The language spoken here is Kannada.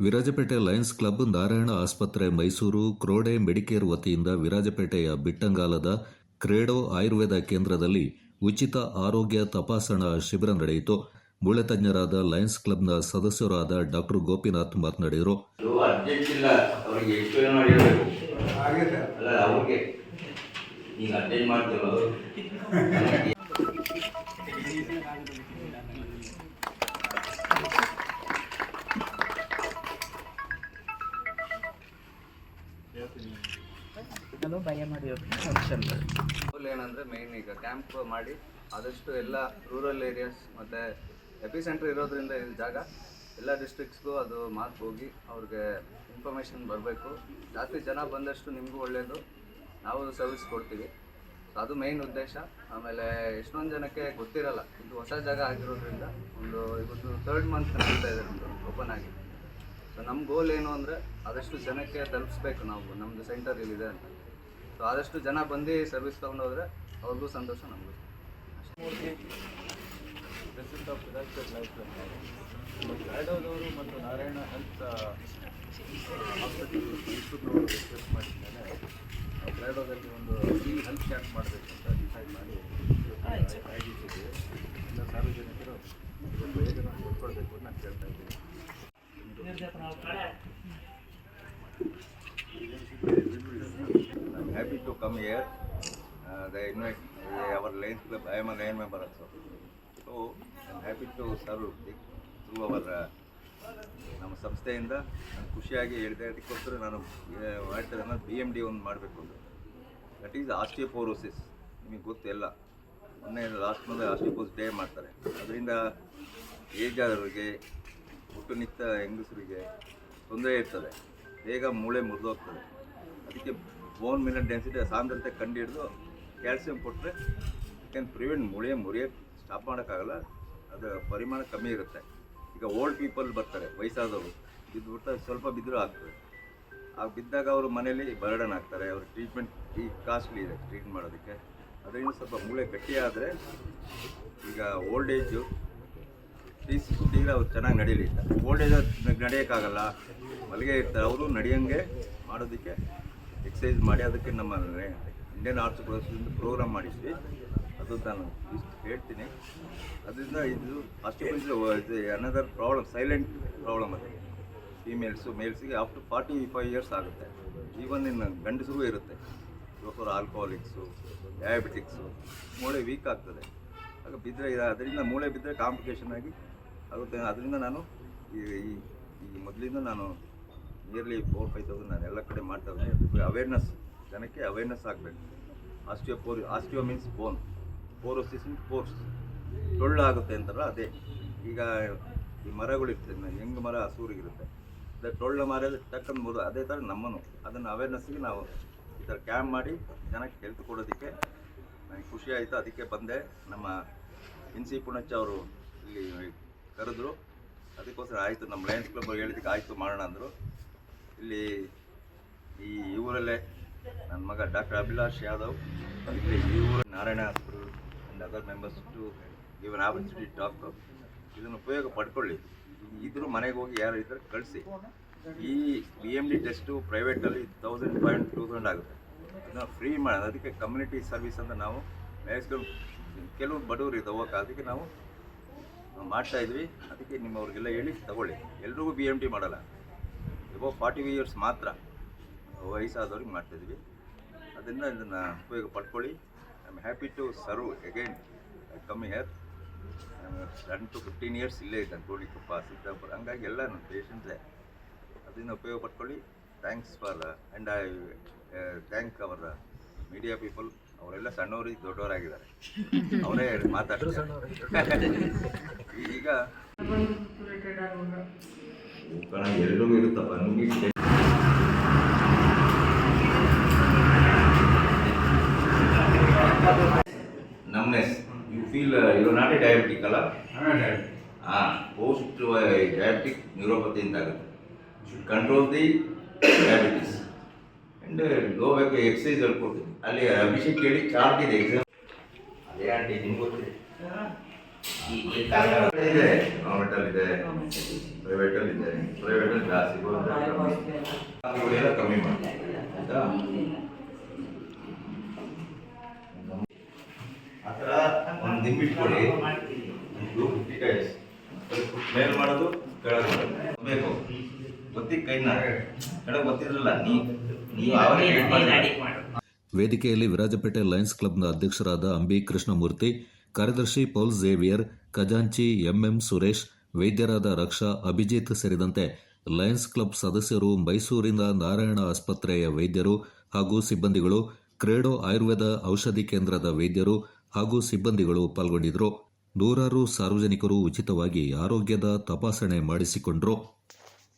ವಿರಾಜಪೇಟೆ ಲಯನ್ಸ್ ಕ್ಲಬ್ ನಾರಾಯಣ ಆಸ್ಪತ್ರೆ ಮೈಸೂರು, ಕ್ರೋಡೆ ಮೆಡಿಕೇರ್ ವತಿಯಿಂದ ವಿರಾಜಪೇಟೆಯ ಬಿಟ್ಟಂಗಾಲದ ಕ್ರೇಡೋ ಆಯುರ್ವೇದ ಕೇಂದ್ರದಲ್ಲಿ ಉಚಿತ ಆರೋಗ್ಯ ತಪಾಸಣಾ ಶಿಬಿರ ನಡೆಯಿತು. ಮೂಳೆ ತಜ್ಞರಾದ ಲಯನ್ಸ್ ಕ್ಲಬ್ನ ಸದಸ್ಯರಾದ ಡಾಕ್ಟರ್ ಗೋಪಿನಾಥ್ ಮಾತನಾಡಿದರು. ಇಲ್ಲ. ಅದು ಭಯ ಮಾಡಿ ಏನಂದರೆ ಮೇಯ್ನ್ ಈಗ ಕ್ಯಾಂಪ್ ಮಾಡಿ, ಆದಷ್ಟು ಎಲ್ಲ ರೂರಲ್ ಏರಿಯಾಸ್ ಮತ್ತು ಎಪಿ ಸೆಂಟರ್ ಇರೋದ್ರಿಂದ ಈ ಜಾಗ, ಎಲ್ಲ ಡಿಸ್ಟ್ರಿಕ್ಸ್ಗೂ ಅದು ಮಾತು ಹೋಗಿ ಅವ್ರಿಗೆ ಇನ್ಫಾರ್ಮೇಷನ್ ಬರಬೇಕು. ಜಾಸ್ತಿ ಜನ ಬಂದಷ್ಟು ನಿಮಗೂ ಒಳ್ಳೆಯದು ನಾವು ಸರ್ವಿಸ್ ಕೊಡ್ತೀವಿ. ಅದು ಮೇಯ್ನ್ ಉದ್ದೇಶ. ಆಮೇಲೆ ಎಷ್ಟೊಂದು ಜನಕ್ಕೆ ಗೊತ್ತಿರಲ್ಲ. ಇದು ಹೊಸ ಜಾಗ ಆಗಿರೋದ್ರಿಂದ ಒಂದು ಇವತ್ತು ಥರ್ಡ್ ಮಂತ್ ನಡೀತಾ ಇದೆ ನಮ್ಮದು ಓಪನ್ ಆಗಿ. ಸೊ ನಮ್ಮ ಗೋಲ್ ಏನು ಅಂದರೆ ಆದಷ್ಟು ಜನಕ್ಕೆ ತಲುಪಿಸ್ಬೇಕು ನಾವು. ನಮ್ಮದು ಸೆಂಟರ್ ಇಲ್ಲಿದೆ ಅಂತ. ಸೊ ಆದಷ್ಟು ಜನ ಬಂದು ಸರ್ವಿಸ್ ತೊಗೊಂಡೋದ್ರೆ ಅವ್ರಿಗೂ ಸಂತೋಷ ನಮಗೂ ಪ್ರೆಸಿಡೆಂಟ್ ಆಫ್ ವಿರಾಜ್ಪೇಟ್ ಲೈಫ್ ಕ್ಯಾಡೋದವರು ಮತ್ತು ನಾರಾಯಣ ಹೆಲ್ತ್ ಹಾಸ್ಪಿಟಲ್ ಮೈಸೂರಿನವರು ರಿಕ್ವೆಸ್ಟ್ ಮಾಡಿದ್ದಾರೆ ಕ್ಯಾಡೋದಲ್ಲಿ ಒಂದು ಫ್ರೀ ಹೆಲ್ತ್ ಕ್ಯಾಂಪ್ ಮಾಡಬೇಕು ಅಂತ ಡಿಸೈಡ್ ಮಾಡಿ. ಆಯೋಜಿಸಿದ್ದೀವಿ ಎಲ್ಲ ಸಾರ್ವಜನಿಕರು ನಾವು ಕೊಡ್ಕೊಳ್ಬೇಕು ಅಂತ ನಾನು ಕೇಳ್ತಾ ಇದ್ದೀನಿ. I'm happy to come here. Uh, they invite uh, our Lions Club. I am a Lion member also. So I'm happy to serve through our uh, ನಮ್ಮ ಸಂಸ್ಥೆಯಿಂದ ನಾನು ಖುಷಿಯಾಗಿ ಹೇಳಿದೆ ಅದಕ್ಕೋಸ್ಕರ ನಾನು ನಾನು ಬಿ ಎಂ ಡಿ ಒಂದು ಮಾಡಬೇಕು ಅಂತ ದಟ್ ಈಸ್ ಆಸ್ಟಿಯೋಪೋರೋಸಿಸ್ ನಿಮಗೆ ಗೊತ್ತು ಎಲ್ಲ ಮೊನ್ನೆ ಲಾಸ್ಟ್ ಮಂತ್ ಆಸ್ಟಿಯೋಪೋಸ್ ಡೇ ಮಾಡ್ತಾರೆ ಅದರಿಂದ ಏಜ್ ಆದವರಿಗೆ ಹುಟ್ಟುನಿತ್ತ ಹೆಂಗಸರಿಗೆ ತೊಂದರೆ ಇರ್ತದೆ. ಬೇಗ ಮೂಳೆ ಮುರಿದೋಗ್ತದೆ. ಅದಕ್ಕೆ ಬೋನ್ ಮಿನರಲ್ ಡೆನ್ಸಿಟಿ ಸಾಂದ್ರತೆ ಕಂಡು ಹಿಡಿದು ಕ್ಯಾಲ್ಸಿಯಂ ಕೊಟ್ಟರೆ ಕ್ಯಾನ್ ಪ್ರಿವೆಂಟ್ ಮೂಳೆ ಮುರಿಯೋಕ್ಕೆ ಸ್ಟಾಪ್ ಮಾಡೋಕ್ಕಾಗಲ್ಲ. ಅದರ ಪರಿಮಾಣ ಕಮ್ಮಿ ಇರುತ್ತೆ. ಈಗ ಓಲ್ಡ್ ಪೀಪಲ್ ಬರ್ತಾರೆ, ವಯಸ್ಸಾದವರು. ಬಿದ್ದುಬಿಟ್ಟು ಸ್ವಲ್ಪ ಬಿದ್ದರೂ ಆಗ್ತದೆ. ಆಗ ಬಿದ್ದಾಗ ಅವರು ಮನೇಲಿ ಬರ್ಡನ್ ಆಗ್ತಾರೆ, ಅವ್ರ ಟ್ರೀಟ್ಮೆಂಟ್ ಈ ಕಾಸ್ಟ್ಲಿ ಇದೆ ಟ್ರೀಟ್ ಮಾಡೋದಕ್ಕೆ. ಅದರಿಂದ ಸ್ವಲ್ಪ ಮೂಳೆ ಗಟ್ಟಿಯಾದರೆ ಈಗ ಓಲ್ಡ್ ಏಜು ತ್ರೀ ಸಿಕ್ಸ್ಟಿಗೆ ಅವ್ರು ಚೆನ್ನಾಗಿ ನಡೀಲಿ. ಓಲ್ಡ್ ಏಜ್ ನಡೆಯೋಕ್ಕಾಗಲ್ಲ. ಮಲಗೆ ಇರ್ತಾರೆ. ಅವರು ನಡೆಯೋಂಗೆ ಮಾಡೋದಕ್ಕೆ ಎಕ್ಸಸೈಸ್ ಮಾಡಿ ಅದಕ್ಕೆ ನಮ್ಮ ಇಂಡಿಯನ್ ಆರ್ಟ್ಸ್ ಪ್ರೋಗ್ರಾಮ್ ಮಾಡಿಸಿ ಅದು ನಾನು ಇಷ್ಟು ಹೇಳ್ತೀನಿ. ಅದರಿಂದ ಇದು ಅಷ್ಟು ಅನದರ್ ಪ್ರಾಬ್ಲಮ್ ಸೈಲೆಂಟ್ ಪ್ರಾಬ್ಲಮ್ ಅದು. ಫೀಮೇಲ್ಸು ಮೇಲ್ಸಿಗೆ ಆಫ್ಟರ್ ಫಾರ್ಟಿ ಫೈವ್ ಇಯರ್ಸ್ ಆಗುತ್ತೆ. ಈವನ್ ಇನ್ನು ಗಂಡಸರು ಇರುತ್ತೆ. ಯುವಕರು ಆಲ್ಕೋಹಾಲಿಕ್ಸು ಡಯಾಬಿಟಿಕ್ಸು ಮೂಳೆ ವೀಕ್ ಆಗ್ತದೆ. ಆಗ ಬಿದ್ದರೆ ಅದರಿಂದ ಮೂಳೆ ಬಿದ್ದರೆ ಕಾಂಪ್ಲಿಕೇಶನ್ ಆಗಿ ಆಗುತ್ತೆ. ಅದರಿಂದ ನಾನು ಈ, ಈ- ಮೊದಲಿಂದ ನಾನು ನಿಯರ್ಲಿ ಫೋರ್ ಫೈವ್ ತೌಸಂಡ್ ನಾನು ಎಲ್ಲ ಕಡೆ ಮಾಡ್ತಾ ಇದ್ದೀನಿ. ಅವೇರ್ನೆಸ್ ಜನಕ್ಕೆ ಅವೇರ್ನೆಸ್ ಆಗಬೇಕು. Osteo pore osteo means bone porosis means pores ಟೊಳ್ಳಾಗುತ್ತೆ ಅಂತಾರಲ್ಲ, ಅದೇ. ಈಗ ಈ ಮರಗಳಿರ್ತದೆ ಹೆಂಗ್ ಮರ ಹಸೂರಿಗಿರುತ್ತೆ. ಅದೇ ಟೊಳ್ಳ ಮರ ಟಕ್ಕನ್ ಅದೇ ಥರ ನಮ್ಮನು. ಅದನ್ನು ಅವೇರ್ನೆಸ್ಸಿಗೆ ನಾವು ಈ ಥರ ಕ್ಯಾಂಪ್ ಮಾಡಿ ಜನಕ್ಕೆ ಹೆಲ್ತ್ ಕೊಡೋದಕ್ಕೆ ನನಗೆ ಖುಷಿ ಆಯಿತು. ಅದಕ್ಕೆ ಬಂದೆ ನಮ್ಮ ಎನ್ ಸಿ ಪುಣಚ್ಚ ಅವರು ಇಲ್ಲಿ ಕರೆದ್ರು. ಅದಕ್ಕೋಸ್ಕರ ಆಯಿತು, ನಮ್ಮ ಲಯನ್ಸ್ ಕ್ಲಬ್ ಹೇಳಿದ್ದಕ್ಕೆ ಆಯಿತು ಮಾಡೋಣ ಅಂದರು. ಇಲ್ಲಿ ಈ ಊರಲ್ಲೇ ನನ್ನ ಮಗ ಡಾಕ್ಟರ್ ಅಭಿಲಾಷ್ ಯಾದವ್, ಇಲ್ಲಿ ಈ ಊರ Narayana hospital and other members to give an opportunity talk ಇದನ್ನು ಉಪಯೋಗ ಪಡ್ಕೊಳ್ಳಿ. ಇದ್ರು ಮನೆಗೆ ಹೋಗಿ ಯಾರು ಇದ್ರೆ ಕಳಿಸಿ. ಈ ಬಿ ಎಂ ಡಿ ಟೆಸ್ಟು ಪ್ರೈವೇಟಲ್ಲಿ ತೌಸಂಡ್ ಫೈವ್ ಟೂ ತೌಸಂಡ್ ಆಗುತ್ತೆ. ಇದನ್ನು ಫ್ರೀ ಮಾಡೋದು ಅದಕ್ಕೆ ಕಮ್ಯುನಿಟಿ ಸರ್ವಿಸ್ ಅಂತ ನಾವು ಕೆಲವು ಬಡವರು ಇದೆ ಅದಕ್ಕೆ ನಾವು ಮಾಡ್ತಾ ಇದ್ವಿ. ಅದಕ್ಕೆ ನಿಮ್ಮವ್ರಿಗೆಲ್ಲ ಹೇಳಿ, ತಗೊಳ್ಳಿ. ಎಲ್ರಿಗೂ ಬಿ ಎಂ ಟಿ ಮಾಡಲ್ಲ. ಎಬೋ ಫಾರ್ಟಿ ಇಯರ್ಸ್ ಮಾತ್ರ ವಯಸ್ಸಾದವ್ರಿಗೆ ಮಾಡ್ತಾಯಿದ್ವಿ ಅದನ್ನ ಇದನ್ನು ಉಪಯೋಗ ಪಡ್ಕೊಳ್ಳಿ. I am happy to serve again come here ten to fifteen years ಇಲ್ಲೇ ಇದ್ದಾನೆ ಗೋಳಿಕೊಪ್ಪ ಸಿದ್ದಾಪುರ ಹಂಗಾಗಿ ಎಲ್ಲ ನನ್ನ ಪೇಷಂಟ್ಸೇ ಅದನ್ನು ಉಪಯೋಗ ಪಡ್ಕೊಳ್ಳಿ. Thanks for and I thank our media people ಅವರೆಲ್ಲ ಸಣ್ಣವರಿಗೆ ದೊಡ್ಡವರಾಗಿದ್ದಾರೆ. ಅವರೇ ಮಾತಾಡ್ತಾರೆ. ಈಗ ಎಲ್ರಿಗೂ ಇರುತ್ತಪ್ಪ ನಿಮಗೆ numbness you feel you not a diabetic ಅಲ್ಲ? ಹಾಂ ಪೋಸ್ಟ್ ಡಯಾಬಿಟಿಕ್ ನ್ಯೂರೋಪತಿ ಅಂತ ಆಗುತ್ತೆ. Should control the diabetes and go back ಹೇಳ್ಕೊಡ್ತೀನಿ ಅಲ್ಲಿ ಅಭಿಷೇಕ್ ಹೇಳಿ ಚಾರ್ಟ್ ಇದೆ ಎಕ್ಸಾಮ್ ಅದೇ ಆಂಟಿ, ನಿಮ್ಗೆ ಗೊತ್ತಿದೆ. ಇದೆ ಗೌರ್ಮೆಂಟಲ್ಲಿ ಇದೆ ಪ್ರೈವೇಟಲ್ಲಿ ಪ್ರೈವೇಟಲ್ಲಿ ಜಾಸ್ತಿ ಕಮ್ಮಿ. ಮಾಡಿ ಒಂದು ಲಿಮಿಟ್ ಒಂದು ಫಿಫ್ಟಿ ಕೈಸ್ ಮೇಲ್ ಮಾಡೋದು ಕೆಳಗೆ ಬೇಕು ಗೊತ್ತಿ ಕೈನ ಕೆಳಗೆ ಗೊತ್ತಿರಲಿಲ್ಲ ನೀ ವೇದಿಕೆಯಲ್ಲಿ ವಿರಾಜಪೇಟೆ ಲಯನ್ಸ್ ಕ್ಲಬ್ನ ಅಧ್ಯಕ್ಷರಾದ ಅಂಬಿ ಕೃಷ್ಣಮೂರ್ತಿ ಕಾರ್ಯದರ್ಶಿ ಪೌಲ್ ಝೇವಿಯರ್ ಖಜಾಂಚಿ ಎಂಎಂ ಸುರೇಶ್ ವೈದ್ಯರಾದ ರಕ್ಷಾ ಅಭಿಜಿತ್ ಸೇರಿದಂತೆ ಲಯನ್ಸ್ ಕ್ಲಬ್ ಸದಸ್ಯರು ಮೈಸೂರಿನ ನಾರಾಯಣ ಆಸ್ಪತ್ರೆಯ ವೈದ್ಯರು ಹಾಗೂ ಸಿಬ್ಬಂದಿಗಳು ಕ್ರೇಡೋ ಆಯುರ್ವೇದ ಔಷಧಿ ಕೇಂದ್ರದ ವೈದ್ಯರು ಹಾಗೂ ಸಿಬ್ಬಂದಿಗಳು ಪಾಲ್ಗೊಂಡಿದ್ದರು. ನೂರಾರು ಸಾರ್ವಜನಿಕರು ಉಚಿತವಾಗಿ ಆರೋಗ್ಯದ ತಪಾಸಣೆ ಮಾಡಿಸಿಕೊಂಡರು.